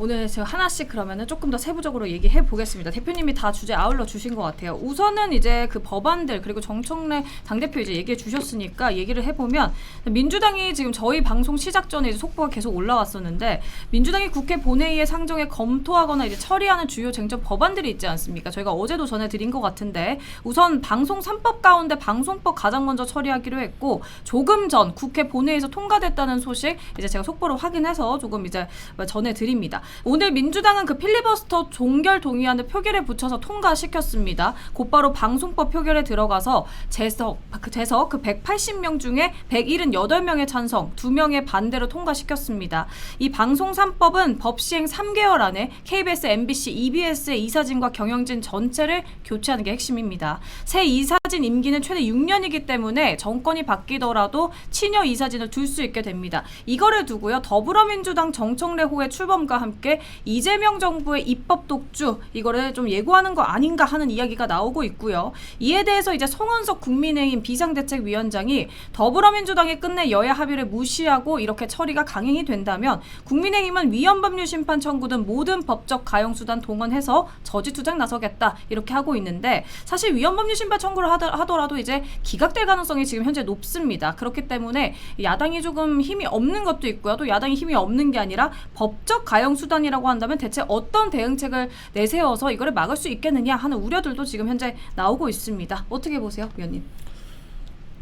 오늘 제가 하나씩 그러면은 조금 더 세부적으로 얘기해 보겠습니다. 대표님이 다 주제 아울러 주신 것 같아요. 우선은 이제 그 법안들 그리고 정청래 당대표 이제 얘기해 주셨으니까 얘기를 해보면 민주당이 지금 저희 방송 시작 전에 이제 속보가 계속 올라왔었는데 민주당이 국회 본회의에 상정에 검토하거나 이제 처리하는 주요 쟁점 법안들이 있지 않습니까? 저희가 어제도 전해드린 것 같은데 우선 방송 3법 가운데 방송법 가장 먼저 처리하기로 했고 조금 전 국회 본회의에서 통과됐다는 소식 이제 제가 속보로 확인해서 조금 이제 전해드립니다. 오늘 민주당은 그 필리버스터 종결 동의안을 표결에 붙여서 통과시켰습니다. 곧바로 방송법 표결에 들어가서 재석 그 재석 그 180명 중에 178명의 찬성, 2명의 반대로 통과시켰습니다. 이 방송 3법은 법 시행 3개월 안에 KBS, MBC, EBS의 이사진과 경영진 전체를 교체하는 게 핵심입니다. 새 이사진 임기는 최대 6년이기 때문에 정권이 바뀌더라도 친여 이사진을 둘 수 있게 됩니다. 이거를 두고요. 더불어민주당 정청래 호의 출범과 함께 이재명 정부의 입법 독주 이거를 좀 예고하는 거 아닌가 하는 이야기가 나오고 있고요. 이에 대해서 이제 송원석 국민의힘 비상대책위원장이 더불어민주당이 끝내 여야 합의를 무시하고 이렇게 처리가 강행이 된다면 국민의힘은 위헌법률 심판 청구 등 모든 법적 가용 수단 동원해서 저지 투쟁 나서겠다 이렇게 하고 있는데 사실 위헌법률 심판 청구를 하더, 하더라도 이제 기각될 가능성이 지금 현재 높습니다. 그렇기 때문에 야당이 조금 힘이 없는 것도 있고요. 또 야당이 힘이 없는 게 아니라 법적 가용 수 단이라고 한다면 대체 어떤 대응책을 내세워서 이거를 막을 수 있겠느냐 하는 우려들도 지금 현재 나오고 있습니다. 어떻게 보세요, 위원님?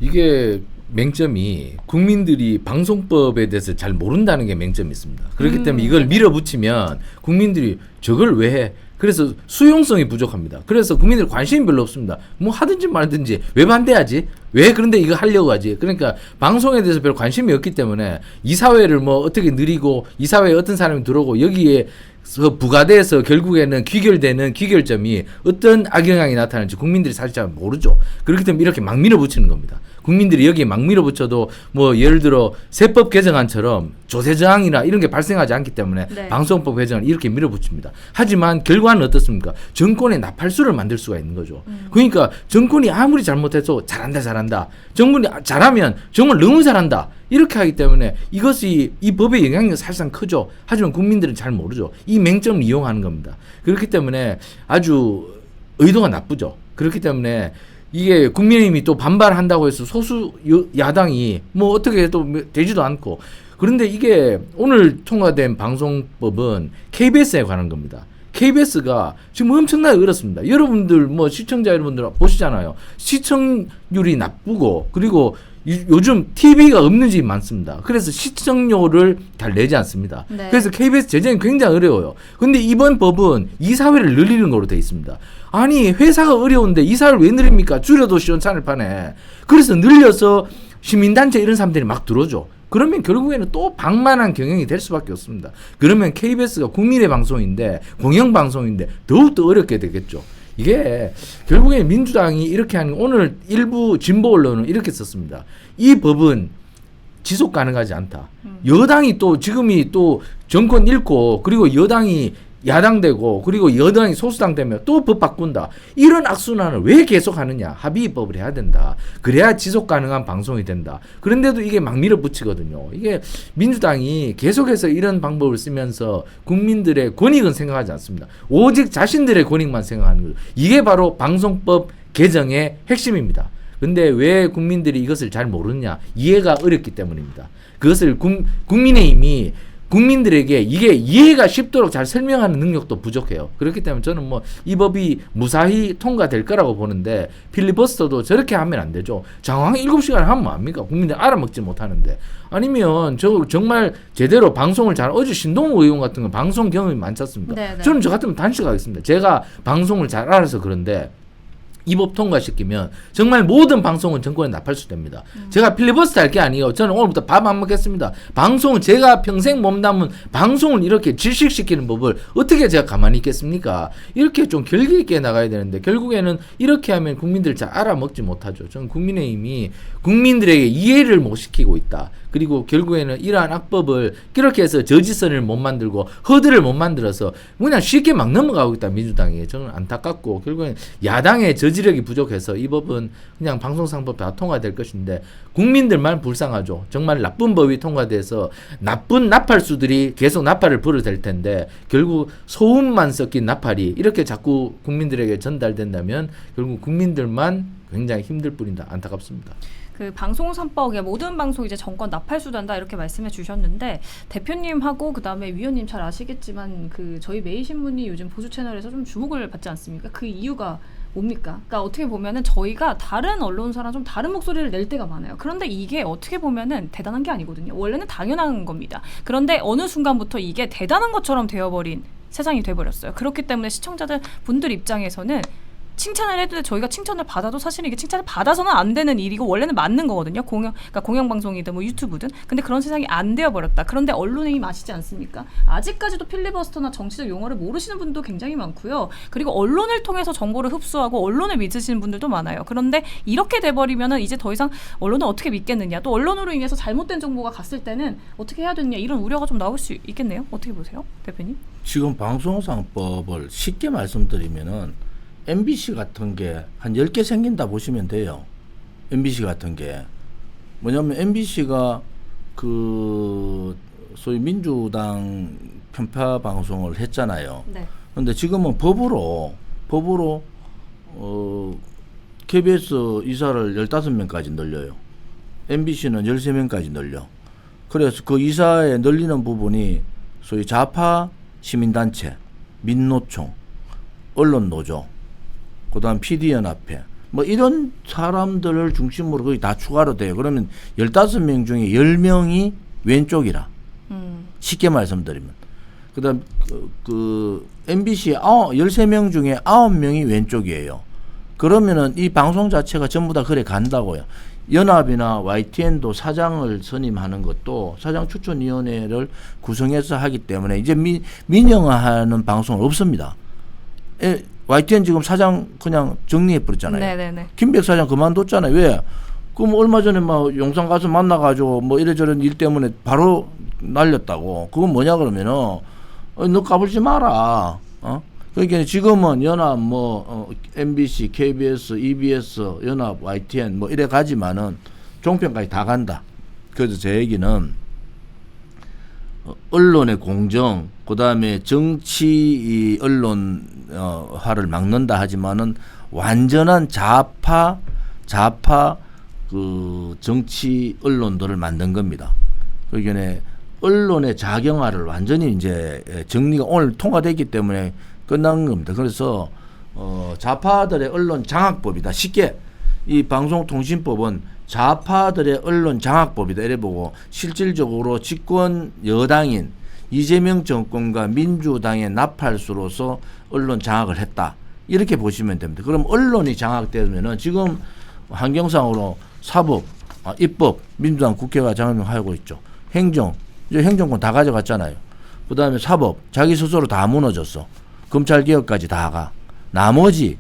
이게 맹점이 국민들이 방송법에 대해서 잘 모른다는 게 맹점이 있습니다. 그렇기 음. 때문에 이걸 밀어붙이면 국민들이 저걸 왜 해? 그래서 수용성이 부족합니다. 그래서 국민들 관심이 별로 없습니다. 뭐 하든지 말든지 왜 반대하지? 왜 그런데 이거 하려고 하지? 그러니까 방송에 대해서 별 관심이 없기 때문에 이 사회를 뭐 어떻게 느리고 이 사회에 어떤 사람이 들어오고 여기에 서 부가돼서 결국에는 귀결되는 귀결점이 어떤 악영향이 나타나는지 국민들이 사실 잘 모르죠. 그렇기 때문에 이렇게 막 밀어붙이는 겁니다. 국민들이 여기에 막 밀어붙여도 뭐 예를 들어 세법 개정안처럼 조세 저항이나 이런 게 발생하지 않기 때문에 네. 방송법 개정을 이렇게 밀어붙입니다. 하지만 결과는 어떻습니까? 정권의 나팔수를 만들 수가 있는 거죠. 그러니까 정권이 아무리 잘못해서 잘한다 잘한다. 정권이 잘하면 정말 너무 잘한다. 이렇게 하기 때문에 이것이 이 법의 영향력이 사실상 크죠. 하지만 국민들은 잘 모르죠. 이 맹점을 이용하는 겁니다. 그렇기 때문에 아주 의도가 나쁘죠. 그렇기 때문에 이게 국민의힘이 또 반발한다고 해서 소수 여- 야당이 뭐 어떻게 해도 되지도 않고 그런데 이게 오늘 통과된 방송법은 KBS에 관한 겁니다. KBS가 지금 엄청나게 어렵습니다. 여러분들 뭐 시청자 여러분들 보시잖아요. 시청률이 나쁘고 그리고 이- 요즘 TV가 없는 집이 많습니다. 그래서 시청료를 잘 내지 않습니다. 네. 그래서 KBS 재정이 굉장히 어려워요. 근데 이번 법은 이사회를 늘리는 거로 돼 있습니다. 아니 회사가 어려운데 이사회를 왜 늘립니까? 줄여도 시원찮을 판에. 그래서 늘려서 시민단체 이런 사람들이 막 들어오죠. 그러면 결국에는 또 방만한 경영이 될 수밖에 없습니다. 그러면 KBS가 국민의 방송인데 공영방송인데 더욱더 어렵게 되겠죠. 이게 결국에 민주당이 이렇게 하는 오늘 일부 진보 언론은 이렇게 썼습니다. 이 법은 지속 가능하지 않다. 여당이 또 지금이 또 정권 잃고 그리고 여당이 야당되고 그리고 여당이 소수당 되면 또 법 바꾼다. 이런 악순환을 왜 계속 하느냐. 합의법을 해야 된다. 그래야 지속 가능한 방송이 된다. 그런데도 이게 막 밀어붙이거든요. 이게 민주당이 계속해서 이런 방법을 쓰면서 국민들의 권익은 생각하지 않습니다. 오직 자신들의 권익만 생각하는 거죠. 이게 바로 방송법 개정의 핵심입니다. 근데 왜 국민들이 이것을 잘 모르느냐? 이해가 어렵기 때문입니다. 그것을 국, 국민의힘이 국민들에게 이게 이해가 쉽도록 잘 설명하는 능력도 부족해요. 그렇기 때문에 저는 뭐 이 법이 무사히 통과될 거라고 보는데 필리버스터도 저렇게 하면 안 되죠. 장황 7시간 하면 뭐합니까? 국민들 알아먹지 못하는데. 아니면 저 정말 제대로 방송을 잘 어제 신동우 의원 같은 건 방송 경험이 많지 않습니까? 네, 네. 저는 저 같으면 단식하겠습니다. 제가 방송을 잘 알아서 그런데 이 법 통과시키면 정말 모든 방송은 정권에 납할수 됩니다. 제가 필리버스터 할 게 아니에요. 저는 오늘부터 밥 안 먹겠습니다. 방송은 제가 평생 몸담은 방송을 이렇게 질식시키는 법을 어떻게 제가 가만히 있겠습니까? 이렇게 좀 결기 있게 나가야 되는데 결국에는 이렇게 하면 국민들 잘 알아먹지 못하죠. 저는 국민의힘이 국민들에게 이해를 못 시키고 있다. 그리고 결국에는 이러한 악법을 그렇게 해서 저지선을 못 만들고 허들을 못 만들어서 그냥 쉽게 막 넘어가고 있다 민주당이 저는 안타깝고 결국엔 야당의 저지 저지력이 부족해서 이 법은 그냥 방송상법 다 통과될 것인데 국민들만 불쌍하죠. 정말 나쁜 법이 통과돼서 나쁜 나팔수들이 계속 나팔을 불어야 될 텐데 결국 소음만 섞인 나팔이 이렇게 자꾸 국민들에게 전달된다면 결국 국민들만 굉장히 힘들 뿐이다. 안타깝습니다. 그 방송 3법에 모든 방송 이제 정권 나팔수단다 이렇게 말씀해 주셨는데 대표님하고 그다음에 위원님 잘 아시겠지만 그 저희 매일 신문이 요즘 보수 채널에서 좀 주목을 받지 않습니까? 그 이유가 뭡니까? 그러니까 어떻게 보면은 저희가 다른 언론사랑 좀 다른 목소리를 낼 때가 많아요. 그런데 이게 어떻게 보면은 대단한 게 아니거든요. 원래는 당연한 겁니다. 그런데 어느 순간부터 이게 대단한 것처럼 되어버린 세상이 돼버렸어요. 그렇기 때문에 시청자들 분들 입장에서는 칭찬을 해도 저희가 칭찬을 받아도 사실은 이게 칭찬을 받아서는 안 되는 일이고 원래는 맞는 거거든요. 공영 그러니까 공영 방송이든 뭐 유튜브든. 근데 그런 세상이 안 되어 버렸다. 그런데 언론의 힘 아시지 않습니까? 아직까지도 필리버스터나 정치적 용어를 모르시는 분도 굉장히 많고요. 그리고 언론을 통해서 정보를 흡수하고 언론을 믿으시는 분들도 많아요. 그런데 이렇게 돼 버리면은 이제 더 이상 언론을 어떻게 믿겠느냐? 또 언론으로 인해서 잘못된 정보가 갔을 때는 어떻게 해야 되느냐 이런 우려가 좀 나올 수 있겠네요. 어떻게 보세요, 대표님? 지금 방송상법을 쉽게 말씀드리면은 MBC 같은 게 한 10개 생긴다 보시면 돼요. MBC 같은 게. 뭐냐면 MBC가 그 소위 민주당 편파 방송을 했잖아요. 네. 근데 지금은 법으로 법으로 어 KBS 이사를 15명까지 늘려요. MBC는 13명까지 늘려. 그래서 그 이사에 늘리는 부분이 소위 좌파 시민단체, 민노총, 언론노조, 그다음 PD연합회 뭐 이런 사람들을 중심으로 거의 다 추가로 돼요. 그러면 15명 중에 10명이 왼쪽이라. 음. 쉽게 말씀드리면. 그다음 그, 그 MBC 아홉 13명 중에 9명이 왼쪽이에요. 그러면은 이 방송 자체가 전부 다 그래 간다고요. 연합이나 YTN도 사장을 선임하는 것도 사장 추천위원회를 구성해서 하기 때문에 이제 미, 민영화하는 방송은 없습니다. 에, YTN 지금 사장 그냥 정리해 버렸잖아요. 네네네. 김백 사장 그만뒀잖아요. 왜? 그럼 얼마 전에 막 용산 가서 만나가지고 뭐 이래저래 일 때문에 바로 날렸다고. 그건 뭐냐 그러면은 어, 너 까불지 마라. 어? 그러니까 지금은 연합 뭐 어, MBC, KBS, EBS, 연합, YTN 뭐 이래 가지만은 종편까지 다 간다. 그래서 제 얘기는 어, 언론의 공정, 그 다음에 정치 이 언론화를 막는다 하지만은 완전한 좌파, 좌파 그 정치 언론들을 만든 겁니다. 그러니까 언론의 자경화를 완전히 이제 정리가 오늘 통과됐기 때문에 끝난 겁니다. 그래서 어, 좌파들의 언론 장악법이다. 쉽게 이 방송통신법은 좌파들의 언론 장악법이다. 이래 보고 실질적으로 집권 여당인 이재명 정권과 민주당의 나팔수로서 언론 장악을 했다. 이렇게 보시면 됩니다. 그럼 언론이 장악되면은 지금 환경상으로 사법, 아, 입법, 민주당 국회가 장악하고 있죠. 행정, 이제 행정권 다 가져갔잖아요. 그 다음에 사법, 자기 스스로 다 무너졌어. 검찰 개혁까지 다 가. 나머지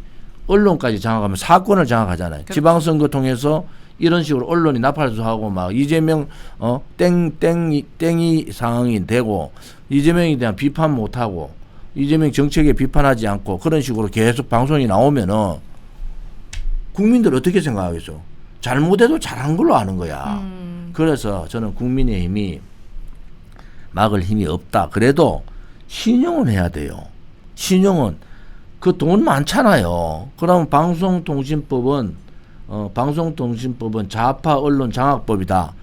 언론까지 장악하면 사건을 장악하잖아요. 그렇죠. 지방선거 통해서 이런 식으로 언론이 나팔수하고 막 이재명 어 땡 땡이 땡이 상황이 되고 이재명에 대한 비판 못 하고 이재명 정책에 비판하지 않고 그런 식으로 계속 방송이 나오면은 국민들 어떻게 생각하겠어? 잘못해도 잘한 걸로 아는 거야. 음. 그래서 저는 국민의힘이 막을 힘이 없다. 그래도 신용은 해야 돼요. 신용은 그 돈 많잖아요. 그러면 방송통신법은 어, 방송통신법은 좌파 언론 장악법이다.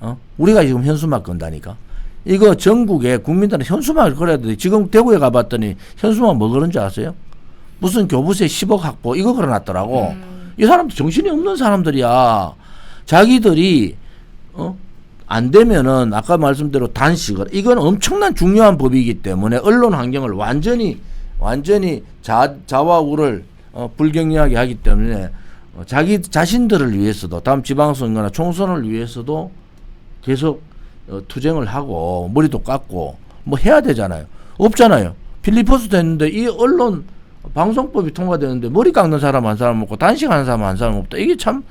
어? 우리가 지금 현수막 건다니까. 이거 전국에 국민들은 현수막을 걸어야 돼. 지금 대구에 가봤더니 현수막 뭐 그런 줄 아세요? 무슨 교부세 10억 확보 이거 걸어놨더라고. 이 사람도 정신이 없는 사람들이야. 자기들이 어? 안 되면은 아까 말씀대로 단식을 이건 엄청난 중요한 법이기 때문에 언론 환경을 완전히 완전히 자, 자와 우를 어, 불경리하게 하기 때문에 어, 자기 자신들을 위해서도 다음 지방선거나 총선을 위해서도 계속 어, 투쟁을 하고 머리도 깎고 뭐 해야 되잖아요. 없잖아요. 필리포스도 했는데 이 언론 방송법이 통과되는데 머리 깎는 사람 한 사람 없고 단식하는 사람 한 사람 없다. 이게 참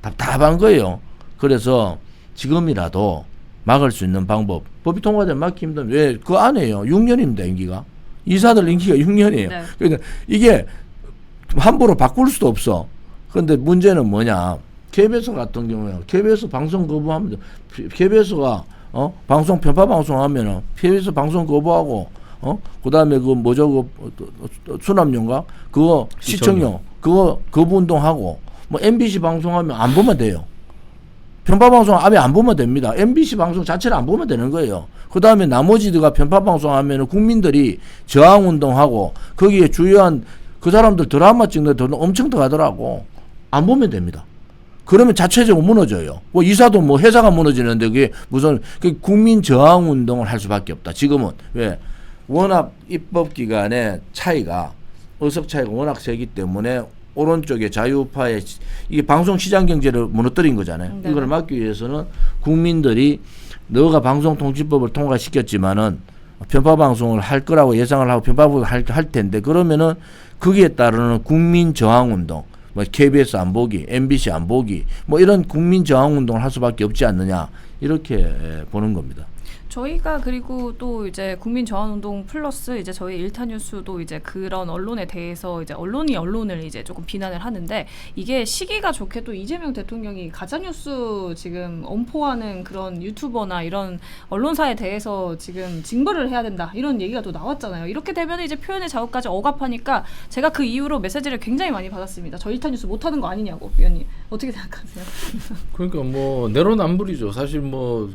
답답한 거예요. 그래서 지금이라도 막을 수 있는 방법. 법이 통과되면 막기 힘든 왜 그 안에요. 6년입니다 임기가. 이사들 임기가 6년이에요. 네. 그러니까 이게 함부로 바꿀 수도 없어. 그런데 문제는 뭐냐? KBS 같은 경우에 KBS 방송 거부하면 KBS가 어 방송 편파 방송하면은 KBS 방송 거부하고 어 그다음에 그 뭐죠 그 어, 어, 수납용가 그거 시청료 그거 거부 운동하고 뭐 MBC 방송하면 안 보면 돼요. 편파 방송 아예 안 보면 됩니다. MBC 방송 자체를 안 보면 되는 거예요. 그 다음에 나머지가 편파 방송 하면은 국민들이 저항 운동하고 거기에 주요한 그 사람들 드라마 찍는 돈 엄청 들어가더라고. 안 보면 됩니다. 그러면 자체적으로 무너져요. 뭐 이사도 뭐 회사가 무너지는데 그게 무슨 그 국민 저항 운동을 할 수밖에 없다. 지금은 왜 워낙 입법 기관의 차이가 의석 차이가 워낙 세기 때문에 오른쪽에 자유파의 시- 이게 방송 시장 경제를 무너뜨린 거잖아요. 네. 이걸 막기 위해서는 국민들이 너가 방송통신법을 통과시켰지만은 편파 방송을 할 거라고 예상을 하고 편파 방송을 할, 할 텐데 그러면은 거기에 따르는 국민 저항 운동 뭐 KBS 안 보기, MBC 안 보기 뭐 이런 국민 저항 운동을 할 수밖에 없지 않느냐 이렇게 예, 보는 겁니다. 저희가 그리고 또 이제 국민 저항 운동 플러스 이제 저희 일타 뉴스도 이제 그런 언론에 대해서 이제 언론이 언론을 이제 조금 비난을 하는데 이게 시기가 좋게 또 이재명 대통령이 가짜 뉴스 지금 엄포하는 그런 유튜버나 이런 언론사에 대해서 지금 징벌을 해야 된다 이런 얘기가 또 나왔잖아요. 이렇게 되면 이제 표현의 자유까지 억압하니까 제가 그 이후로 메시지를 굉장히 많이 받았습니다. 저 일타 뉴스 못 하는 거 아니냐고 위원님 어떻게 생각하세요? 그러니까 뭐 내로남불이죠. 사실 뭐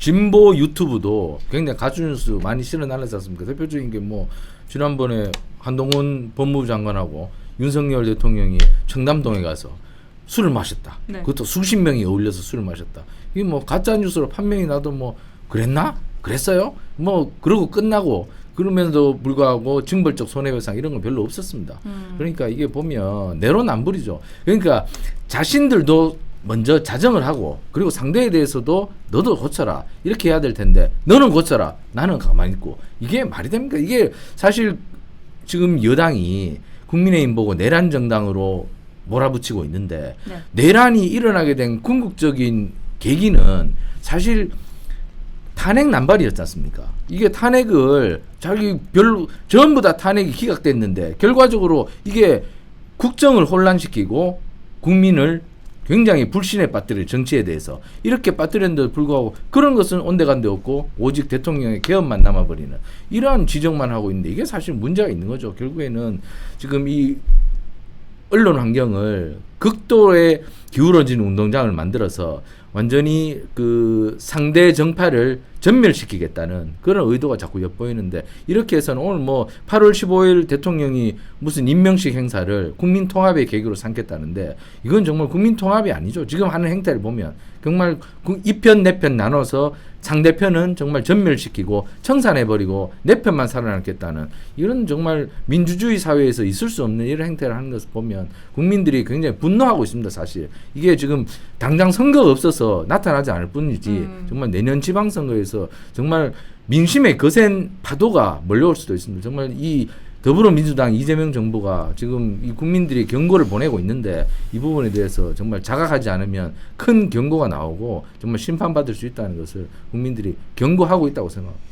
진보 유튜브도 굉장히 가짜뉴스 많이 실어 날렸지 않습니까? 대표적인 게 뭐 지난번에 한동훈 법무부 장관하고 윤석열 대통령이 청담동에 가서 술을 마셨다. 네. 그것도 수십 명이 어울려서 술을 마셨다. 이게 뭐 가짜 뉴스로 판명이 나도 뭐 그랬나? 그랬어요? 뭐 그러고 끝나고 그러면서 불구하고 징벌적 손해배상 이런 건 별로 없었습니다. 음. 그러니까 이게 보면 내로남불이죠. 그러니까 자신들도 먼저 자정을 하고 그리고 상대에 대해서도 너도 고쳐라 이렇게 해야 될 텐데 너는 고쳐라 나는 가만히 있고 이게 말이 됩니까? 이게 사실 지금 여당이 국민의힘 보고 내란 정당으로 몰아붙이고 있는데 네. 내란이 일어나게 된 궁극적인 계기는 사실 탄핵 난발이었지 않습니까? 이게 탄핵을 자기 별로 전부 다 탄핵이 기각됐는데 결과적으로 이게 국정을 혼란시키고 국민을 굉장히 불신에 빠뜨릴 정치에 대해서 이렇게 빠뜨렸는데도 불구하고 그런 것은 온데간데 없고 오직 대통령의 개헌만 남아버리는 이러한 지적만 하고 있는데 이게 사실 문제가 있는 거죠. 결국에는 지금 이 언론 환경을 극도의 기울어진 운동장을 만들어서 완전히 그 상대 정파를 전멸시키겠다는 그런 의도가 자꾸 엿보이는데 이렇게 해서는 오늘 뭐 8월 15일 대통령이 무슨 임명식 행사를 국민 통합의 계기로 삼겠다는데 이건 정말 국민 통합이 아니죠. 지금 하는 행태를 보면 정말 이편 내 편 나눠서 상대편은 정말 전멸시키고 청산해버리고 내 편만 살아남겠다는 이런 정말 민주주의 사회에서 있을 수 없는 이런 행태를 하는 것을 보면 국민들이 굉장히 분노하고 있습니다. 사실 이게 지금 당장 선거가 없어서 나타나지 않을 뿐이지 음. 정말 내년 지방선거에서 정말 민심의 거센 파도가 몰려올 수도 있습니다. 정말 이 더불어민주당 이재명 정부가 지금 이 국민들이 경고를 보내고 있는데 이 부분에 대해서 정말 자각하지 않으면 큰 경고가 나오고 정말 심판받을 수 있다는 것을 국민들이 경고하고 있다고 생각합니다.